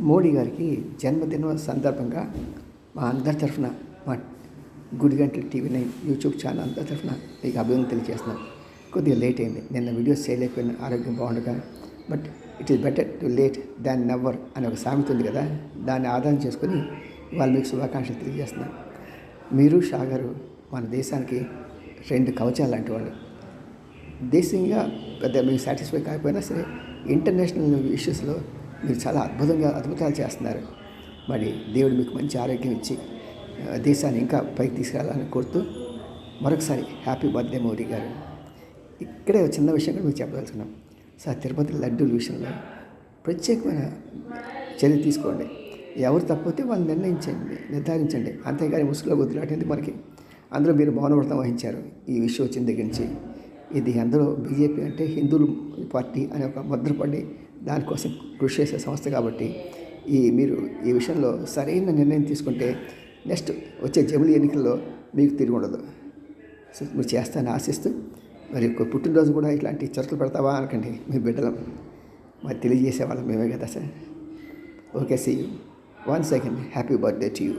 మోడీ గారికి జన్మదినం సందర్భంగా మా అందరి తరఫున మా Gudiganta TV nine YouTube channel అందరి తరఫున మీకు అభివృద్ధి తెలియజేస్తున్నాం కొద్దిగా లేట్ అయింది. నిన్న వీడియోస్ చేయలేకపోయిన ఆరోగ్యం బాగుండగా but it is better to late than never అనే ఒక సామెత ఉంది కదా దాన్ని ఆధారం చేసుకొని వాళ్ళు మీకు శుభాకాంక్షలు తెలియజేస్తున్నాను. మీరు షాగారు మన దేశానికి రెండు కవచాలు లాంటి వాళ్ళు. దేశీయంగా పెద్ద మీకు సాటిస్ఫై కాకపోయినా సరే ఇంటర్నేషనల్ ఇష్యూస్లో మీరు చాలా అద్భుతంగా అద్భుతాలు చేస్తున్నారు. మరి దేవుడు మీకు మంచి ఆరోగ్యం ఇచ్చి ఆ, దేశాన్ని ఇంకా పైకి తీసుకెళ్ళాలని కోరుతూ మరొకసారి హ్యాపీ బర్త్డే మోడీ గారు. ఇక్కడే చిన్న విషయం కూడా మీకు చెప్పదలుచుకున్నాం. సార్ తిరుపతి లడ్డూల విషయంలో ప్రత్యేకమైన చర్య తీసుకోండి. ఎవరు తప్పితే వాళ్ళు నిర్ణయించండి నిర్ధారించండి. అంతేగాని ముసుగులో వదిలేటండి మనకి? అందులో మీరు మౌనవ్రతం వహించారు. ఈ విషయం వచ్చిన దగ్గర నుంచి ఇది అందులో బీజేపీ అంటే హిందువులు పార్టీ అనే ఒక భద్రపడి దానికోసం కృషి చేసే సంస్థ కాబట్టి ఈ మీరు ఈ విషయంలో సరైన నిర్ణయం తీసుకుంటే నెక్స్ట్ వచ్చే జమిలి ఎన్నికల్లో మీకు తిరిగి ఉండదు. మీరు చేస్తానని ఆశిస్తూ మరి పుట్టినరోజు కూడా ఇట్లాంటి చర్చలు పెడతావా అనకండి మీ బిడ్డలం. మరి తెలియజేసే వాళ్ళం మేమే కదా sir. Okay see you one second happy birthday to you